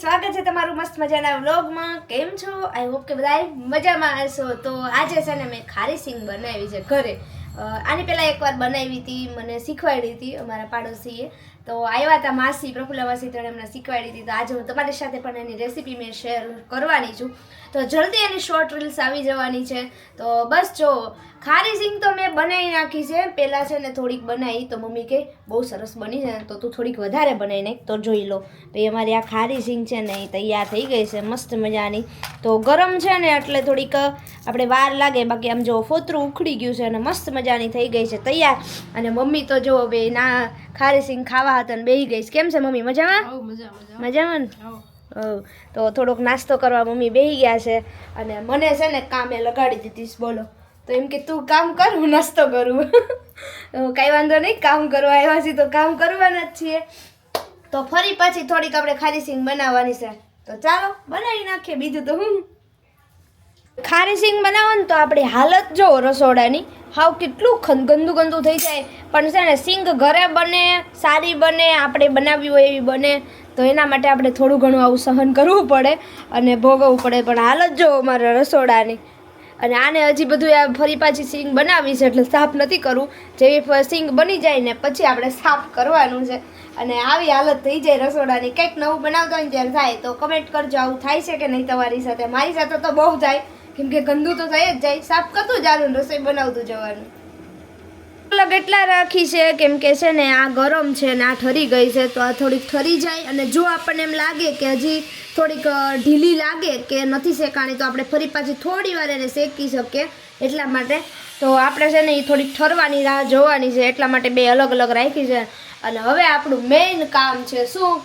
સ્વાગત છે તમારું મસ્ત મજાના વ્લોગમાં. કેમ છો? આઈ હોપ કે બધા મજામાં હશો. તો આજે છે ને મેં ખારી સિંગ બનાવી છે ઘરે. આની પહેલાં એકવાર બનાવી હતી, મને શીખવાડી હતી અમારા પાડોશીએ. તો આવ્યા હતા માસી, પ્રફુલ્લા માસી એમને શીખવાડી દીધી. તો આજે હું તમારી સાથે પણ એની રેસીપી મેં શેર કરવાની છું. તો જલ્દી એની શોર્ટ રીલ્સ આવી જવાની છે. તો બસ જો, ખારી સિંગ તો મેં બનાવી નાખી છે. પહેલાં છે ને થોડીક બનાવી. તો મમ્મી કે, બહુ સરસ બની છે તો તું થોડીક વધારે બનાવી નાખ તો જોઈ લો. ભાઈ અમારી આ ખારી સિંગ છે ને, એ તૈયાર થઈ ગઈ છે, મસ્ત મજાની. તો ગરમ છે ને, એટલે થોડીક આપણે વાર લાગે. બાકી આમ જો ફોતરું ઉખડી ગયું છે અને મસ્ત મજાની થઈ ગઈ છે, તૈયાર. અને મમ્મી તો જો બે ના ખારી સિંગ ખાવા હતા ને બેહી ગઈશ કેમ છે મમ્મી? મજામાં? મજા મજા. મજામાં. તો થોડોક નાસ્તો કરવા મમ્મી બેહી ગયા છે અને મને છે ને કામે લગાડી દીધીશ બોલો. તો એમ કે તું કામ કર હું નાસ્તો કરું. કાંઈ વાંધો નહીં કામ કરવા આવ્યા છીએ તો કામ કરવાના જ છીએ. તો ફરી પાછી થોડીક આપણે ખારી સિંગ બનાવવાની છે. તો ચાલો બનાવી નાખીએ બીજું તો હું. ખારી સિંગ બનાવો ને તો આપણી હાલત જો રસોડાની. હાવ કેટલું ગંદુ ગંદુ થઈ જાય. પણ છે ને સિંગ ઘરે બને, સારી બને, આપણે બનાવી હોય એવી બને, તો એના માટે આપણે થોડું ઘણું આવું સહન કરવું પડે અને ભોગવવું પડે. પણ હાલત જો અમારા રસોડાની. અને આને હજી બધું આ ફરી પાછી સિંગ બનાવી છે, એટલે સાફ નથી કરવું જેવી સિંગ બની જાય ને પછી આપણે સાફ કરવાનું છે. અને આવી હાલત થઈ જાય રસોડાની. કંઈક નવું બનાવતા હોય ત્યારે થાય. તો કમેન્ટ કરજો, આવું થાય છે કે નહીં તમારી સાથે? મારી સાથે તો બહુ થાય. કેમ કે ગંદુ તો થઈ જ જાય. સાફ કરતું જવાનું રસોઈ બનાવતું જવાનું. અલગ એટલા રાખી છે કેમ કે છે ને આ ગરમ છે ને આ ઠરી ગઈ છે તો આ થોડીક ઠરી જાય અને જો આપણને એમ લાગે કે હજી થોડીક ઢીલી લાગે કે નથી શેકાણી તો આપણે ફરી પાછી થોડી વાર એને શેકી શકીએ એટલા માટે. તો આપણે છે ને એ થોડીક ઠરવાની રાહ જોવાની છે એટલા માટે બે અલગ અલગ રાખી છે. અને હવે આપણું મેઇન કામ છે શું?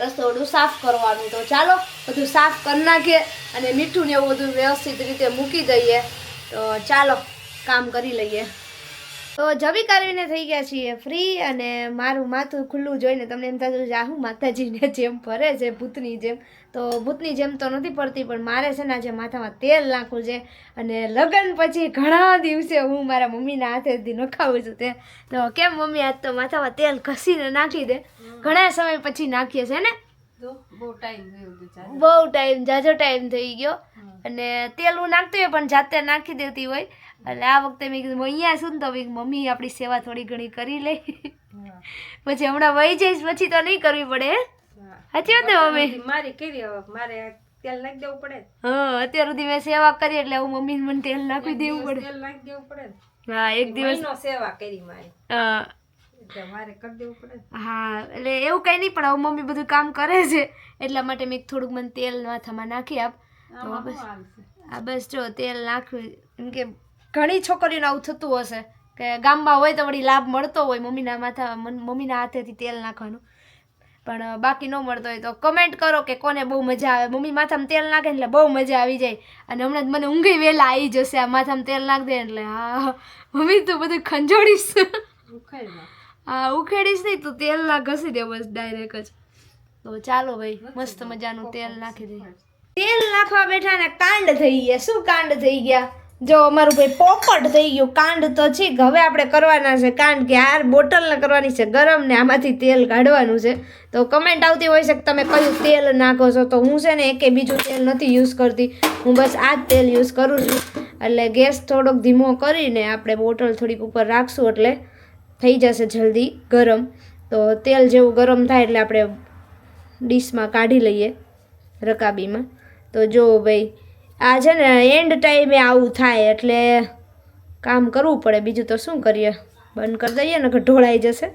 રસોડું સાફ કરવાનું. તો ચાલો, બધું સાફ કરી નાખીએ અને મીઠું ને એવું બધું વ્યવસ્થિત રીતે મૂકી દઈએ. તો ચાલો, કામ કરી લઈએ. તો જમી કાઢવીને થઈ ગયા છીએ ફ્રી અને મારું માથું ખુલ્લું જોઈને તમને એમ થતું કે આ હું માતાજીને જેમ ફરે છે ભૂતની જેમ. તો ભૂતની જેમ તો નથી પડતી પણ મારે છે ને આજે માથામાં તેલ નાખવું છે અને લગ્ન પછી ઘણા દિવસે હું મારા મમ્મીના હાથેથી નખાવું છું તે. તો કેમ મમ્મી આજ તો માથામાં તેલ ઘસીને નાખી દે. ઘણા સમય પછી નાખીએ છે ને? તો બહુ ટાઈમ થયો બહુ ટાઈમ જાજો ટાઈમ થઈ ગયો. અને તેલ નાખતી હોય પણ જાતે નાખી દેતી હોય. એટલે આ વખતે મેં કીધું અહીંયા શું તો મેં મમ્મી આપણી સેવા થોડી ઘણી કરી લે. પછી હમણાં વહી જઈશ પછી તો નહીં કરવી પડે. સાચી વાત ને મમ્મી? મારી કરી મારે તેલ નાખી દેવું પડે. હા અત્યાર સુધી મેં સેવા કરી એટલે હું મમ્મીને મને તેલ નાખી દેવું પડે. તેલ નાખી દેવું પડે હા એક દિવસ. સેવા કરી મારી. હા. હા એટલે એવું કઈ નહીં પણ હવે મમ્મી બધું કામ કરે છે. એટલા માટે મેં થોડુંક મને તેલ માથામાં નાખી આપ. તો બસ. આ બસ જો તેલ નાખ્યું. એમ કે ઘણી છોકરીઓને આવું થતું હશે કે ગામમાં હોય તો વળી લાભ મળતો હોય મમ્મીના માથા મન- મમ્મીના હાથેથી તેલ નાખવાનું. પણ બાકી ન મળતો હોય તો કમેન્ટ કરો કે કોને બહુ મજા આવે. મમ્મી માથામાં તેલ નાખે એટલે બહુ મજા આવી જાય. અને હમણાં જ મને ઊંઘી વહેલા આવી જશે આ માથામાં તેલ નાખ દે એટલે હા મમ્મી તું બધું ખંજોડીશ હા ઉખેડીશ નહીં તું તેલ ના ઘસી દે બસ ડાયરેક્ટ જ. તો ચાલો ભાઈ મસ્ત મજાનું તેલ નાખી દઈએ તેલ નાખવા બેઠા ને કાંડ થઈ ગયા. શું કાંડ થઈ ગયા? જો અમારું ભાઈ પોપટ થઈ ગયું. કાંડ તો છે હવે આપણે કરવાના છે કાંડ કે આ બોટલને કરવાની છે ગરમ ને આમાંથી તેલ કાઢવાનું છે. તો કમેન્ટ આવતી હોય છે કે તમે કયું તેલ નાખો છો? તો હું છે ને એકે બીજું તેલ નથી યુઝ કરતી. હું બસ આ જ તેલ યુઝ કરું છું. એટલે ગેસ થોડોક ધીમો કરીને આપણે બોટલ થોડીક ઉપર રાખશું એટલે થઈ જશે જલ્દી ગરમ. તો તેલ જેવું ગરમ થાય એટલે આપણે ડીશમાં કાઢી લઈએ રકાબીમાં. તો જો ભાઈ, આ છે ને એન્ડ ટાઈમે આવું થાય, એટલે કામ કરવું પડે. બીજું તો શું કરીએ? બંધ કરી દઈએ ને ઢોળાઈ જશે.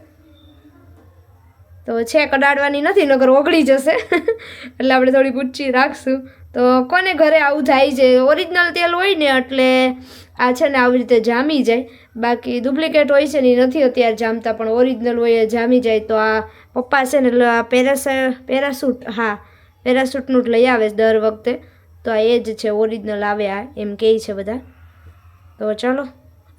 તો છે કડાડવાની નથી નગર ઓગળી જશે. એટલે આપણે થોડીક ઊંચી રાખશું. તો કોને ઘરે આવું થાય છે? ઓરિજિનલ તેલ હોય ને, એટલે આ છે ને આવી રીતે જામી જાય. બાકી ડુપ્લિકેટ હોય છે ને, એ નથી અત્યારે જામતા, પણ ઓરિજિનલ હોય એ જામી જાય. તો આ પપ્પા છે ને પેરાસા, પેરાસૂટ, હા પેરાસૂટનું જ લઈ આવે દર વખતે. તો આ એ જ છે ઓરિજિનલ આવે આ, એમ કહે છે બધા. તો ચાલો,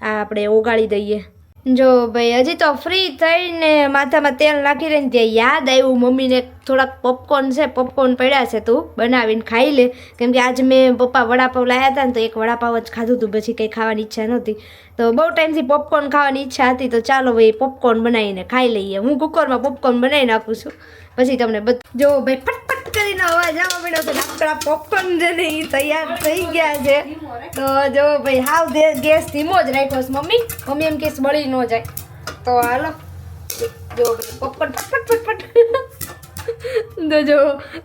આ આપણે ઓગાળી દઈએ. જો ભાઈ, હજી તો ફ્રી થઈને માથામાં તેલ નાખી રહીને ત્યાં યાદ આવ્યું. મમ્મીને થોડાક પોપકોર્ન છે પોપકોર્ન પડ્યા છે તું, બનાવીને ખાઈ લે. કેમ કે આજે મેં પપ્પા વડાપાવ લાવ્યા હતા ને તો એક વડાપાવ જ ખાધું હતું પછી કંઈ ખાવાની ઈચ્છા નહોતી. તો બહુ ટાઈમથી પોપકોર્ન ખાવાની ઈચ્છા હતી, તો ચાલો ભાઈ પોપકોર્ન બનાવીને ખાઈ લઈએ. હું કુકરમાં પોપકોર્ન બનાવી નાખું છું. પછી તમને બધ જો ભાઈ, ફટફટ કરીને અવાજ આવવા મળ્યો છે આપણા પોપકોર્ન છે ને એ તૈયાર થઈ ગયા છે. તો જો ભાઈ હાવ ગેસ ધીમો જ રાખ્યો છે, મમ્મી. મમ્મી એમ કેસ બળી ન જાય. તો હાલો. જો પોપકોર્ન ફટફટ ફટ ફટ તો જો,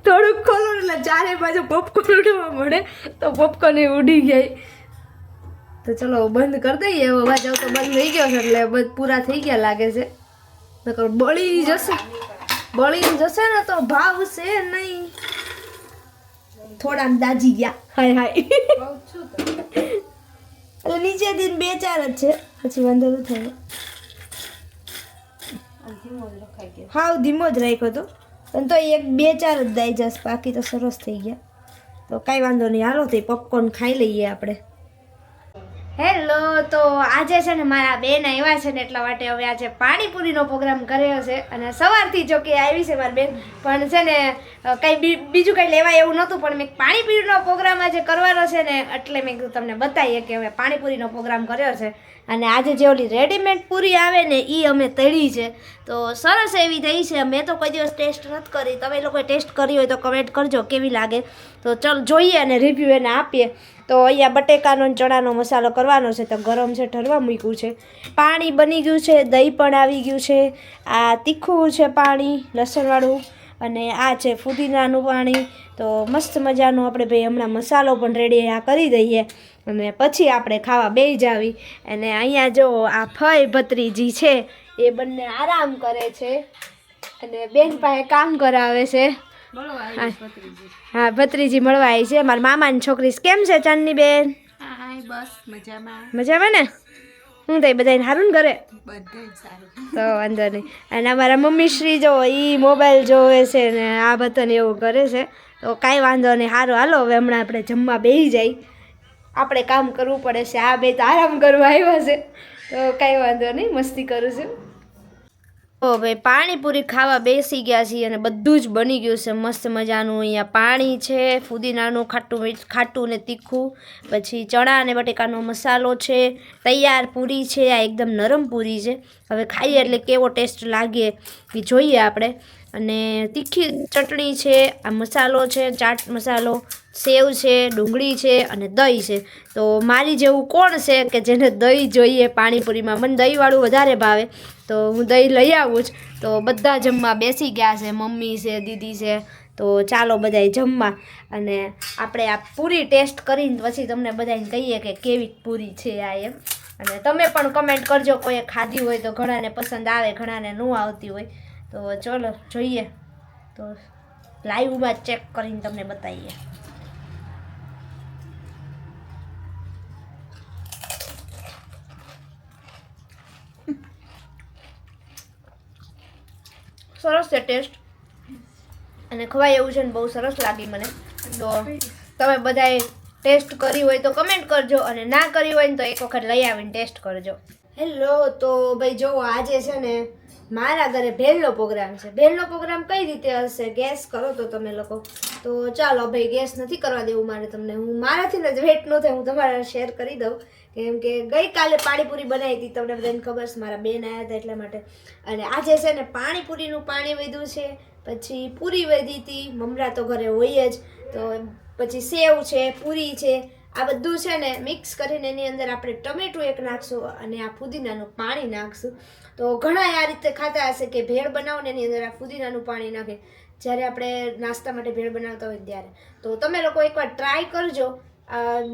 થોડુંક ખોલો એટલે ચારે બાજુ પોપકોર્ન ઉડવા મળે. તો પોપકોર્ન ઉડી જાય તો ચલો, બંધ કરી દઈએ. હવે અવાજ આવતો બંધ થઈ ગયો છે, એટલે બધ પૂરા થઈ ગયા લાગે છે. નકર બળી જશે. બળી જશે ને તો ભાવ છે નહીં. થોડા દાજી ગયા. હાય હાય. એટલે નીચે દિન બે ચાર જ છે. પછી વાંધો તો થયો. હા ધીમો જ હાવ ધીમો જ રાખ્યો હતો પણ તો એક બે ચાર જ દાઈ જશે બાકી તો સરસ થઈ ગયા. તો કાંઈ વાંધો નહીં. હાલો તે પોપકોર્ન ખાઈ લઈએ આપણે. હેલો, તો આજે છે ને મારા બેન આવ્યા છે ને એટલા માટે હવે આજે પાણીપુરીનો પ્રોગ્રામ કર્યો છે અને સવારથી જો કે આવી છે મારી બેન, પણ છે ને કંઈ બીજું કંઈ લેવાય એવું નહોતું, પણ મેં પાણીપુરીનો પ્રોગ્રામ આજે કરવાનો છે ને, એટલે મેં તમને બતાવીએ કે હવે પાણીપુરીનો પ્રોગ્રામ કર્યો છે. અને આજે જે ઓલી રેડીમેડ પૂરી આવે ને એ અમે તળી છે. તો સરસ એવી થઈ છે. મેં તો કોઈ દિવસ ટેસ્ટ નથી કરી. તમે લોકોએ ટેસ્ટ કરી હોય તો કમેન્ટ કરજો કેવી લાગે. તો ચલ જોઈએ અને રિવ્યૂ એને આપીએ. તો અહીંયા બટેકાનો ચણાનો મસાલો કરવાનો છે. તો ગરમ છે, ઠરવા મૂક્યું છે. પાણી બની ગયું છે. દહીં પણ આવી ગયું છે. આ તીખું છે પાણી, લસણવાળું. અને આ છે ફુદીનાનું પાણી. તો મસ્ત મજાનું આપણે ભાઈ હમણાં મસાલો પણ રેડી આ કરી દઈએ. અને પછી આપણે ખાવા બેસી જાવી. અને અહીંયા જો આ ફય ભત્રીજી છે એ બંને આરામ કરે છે. અને બેન પાસે કામ કરાવે છે. હા. ભત્રીજી મળવા આવી છે. મારા મામાની છોકરી કેમ છે ચાંદની બેન? મજામાં. મજામાં ને? હું થાય બધાને સારું ને ઘરે? તો વાંધો નહીં. અને અમારા મમ્મી શ્રી જો એ મોબાઈલ જોવે છે ને આ બધાને એવું કરે છે. તો કાંઈ વાંધો નહીં. સારું હાલો, હવે હમણાં આપણે જમવા બેસી જાય. આપણે કામ કરવું પડે છે. આ બે તો આરામ કરવા આવ્યા છે. તો કાંઈ વાંધો નહીં. મસ્તી કરું છું. ઓ ભાઈ પાણીપુરી ખાવા બેસી ગયા છીએ અને બધું જ બની ગયું છે. મસ્ત મજાનું અહીંયા પાણી છે, ફુદીનાનું ખાટું ખાટું ને તીખું, પછી ચણા અને બટેકાનો મસાલો છે, તૈયાર પૂરી છે, આ એકદમ નરમ પૂરી છે. હવે ખાઈએ એટલે કેવો ટેસ્ટ લાગે એ જોઈએ આપણે. અને તીખી ચટણી છે, આ મસાલો છે, ચાટ મસાલો સેવ છે, ડુંગળી છે અને દહીં છે. તો મારી જેવું કોણ છે કે જેને દહીં જોઈએ, પાણીપુરીમાં? મને દહીંવાળું વધારે ભાવે. તો હું દહીં લઈ આવું જ. તો બધા જમવા બેસી ગયા છે. મમ્મી છે, દીદી છે. તો ચાલો બધાય જમવા. અને આપણે આ પૂરી ટેસ્ટ કરીને પછી તમને બધાને કહીએ કે કેવી પૂરી છે આ એમ. અને તમે પણ કમેન્ટ કરજો. કોઈએ ખાધી હોય તો ઘણાને પસંદ આવે, ઘણાને ન આવતી હોય. તો ચલો, જોઈએ. તો લાઈવમાં ચેક કરીને તમને બતાવીએ. સરસ છે ટેસ્ટ. અને ખવાય એવું છે ને બહુ સરસ લાગી મને. તો તમે બધાએ ટેસ્ટ કરી હોય તો કમેન્ટ કરજો અને ના કરી હોય ને તો એક વખત લઈ આવીને ટેસ્ટ કરજો. હેલો, તો ભાઈ જો આજે છે ને મારા ઘરે ભેલનો પ્રોગ્રામ છે. ભેલનો પ્રોગ્રામ કઈ રીતે હશે? ગેસ કરો તો તમે લોકો. તો ચાલો, ભાઈ ગેસ નથી કરવા દેવું મારે તમને. હું મારાથી જ વેટ ન થાય, હું તમારા શેર કરી દઉં. કેમ કે ગઈકાલે પાણીપુરી બનાવી હતી, તમને બધાને ખબર છે, મારા બેન આવ્યા હતા એટલા માટે. અને આજે છે ને પાણીપુરીનું પાણી વધ્યું છે, પછી પૂરી વધી હતી, મમરા તો ઘરે હોય જ, તો પછી સેવ છે, પૂરી છે, આ બધું છે ને મિક્સ કરીને એની અંદર આપણે ટમેટું એક નાખશું અને આ ફુદીનાનું પાણી નાખશું. તો ઘણા આ રીતે ખાતા હશે કે ભેળ બનાવો ને એની અંદર આ ફુદીનાનું પાણી નાખે. જ્યારે આપણે નાસ્તા માટે ભેળ બનાવતા હોય ત્યારે. તો તમે લોકો એકવાર ટ્રાય કરજો.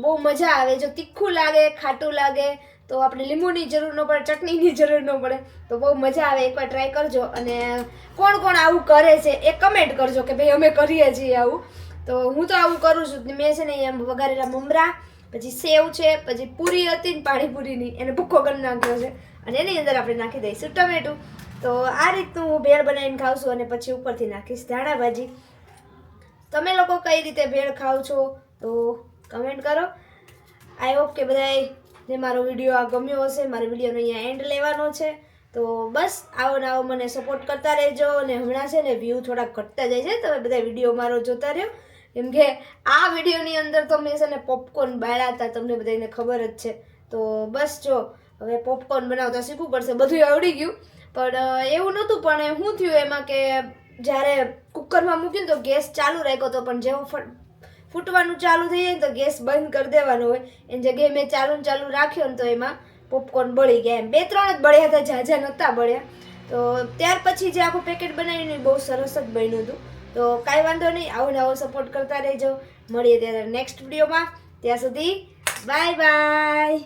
બહુ મજા આવે. જો તીખું લાગે, ખાટું લાગે, તો આપણે લીંબુની જરૂર ન પડે, ચટણીની જરૂર ન પડે, તો બહુ મજા આવે. એકવાર ટ્રાય કરજો અને કોણ કોણ આવું કરે છે એ કમેન્ટ કરજો કે ભાઈ અમે કરીએ છીએ આવું. તો હું તો આવું કરું છું. મેં છે ને એમ વઘારેલા મમરા, પછી સેવ છે, પછી પૂરી હતી ને પાણીપુરીની. એને ભૂખો કરી નાખ્યો છે. અને એની અંદર આપણે નાખી દઈશું ટમેટું. તો આ રીતનું હું ભેળ બનાવીને ખાઉં છું અને પછી ઉપરથી નાખીશ ધાણા ભાજી તમે લોકો કઈ રીતે ભેળ ખાવ છો? તો કમેન્ટ કરો. આઈ હોપ કે બધાએ જે મારો વીડિયો આ ગમ્યો હશે, મારો વિડીયોનો અહીંયા એન્ડ લેવાનો છે. તો બસ, આવો ને આવો મને સપોર્ટ કરતા રહેજો અને હમણાં છે ને વ્યૂ થોડા ઘટતા જાય છે. તમે બધા વીડિયો મારો જોતા રહ્યો. કેમ કે આ વિડીયોની અંદર તો મેં છે ને પોપકોર્ન બાળ્યા હતા, તમને બધાને ખબર જ છે. તો બસ જો, હવે પોપકોર્ન બનાવતા શીખવું પડશે. બધું આવડી ગયું. પણ એવું નહોતું, પણ શું થયું એમાં કે જ્યારે કુકરમાં મૂક્યું તો ગેસ ચાલુ રાખ્યો હતો, પણ જેવો ફૂટવાનું ચાલુ થઈ જાય ને તો ગેસ બંધ કરી દેવાનો હોય. એની જગ્યાએ મેં ચાલુ ચાલુ રાખ્યો ને તો એમાં પોપકોર્ન બળી ગયા. એમ બે ત્રણ જ બળ્યા હતા, ઝાઝા નહોતા બળ્યા. તો ત્યાર પછી જે આખું પેકેટ બનાવ્યું એ બહુ સરસ જ બન્યું હતું. તો કાંઈ વાંધો નહીં, આવો ને આવો સપોર્ટ કરતા રહેજો. મળીએ ત્યારે નેક્સ્ટ વિડીયોમાં ત્યાં સુધી બાય બાય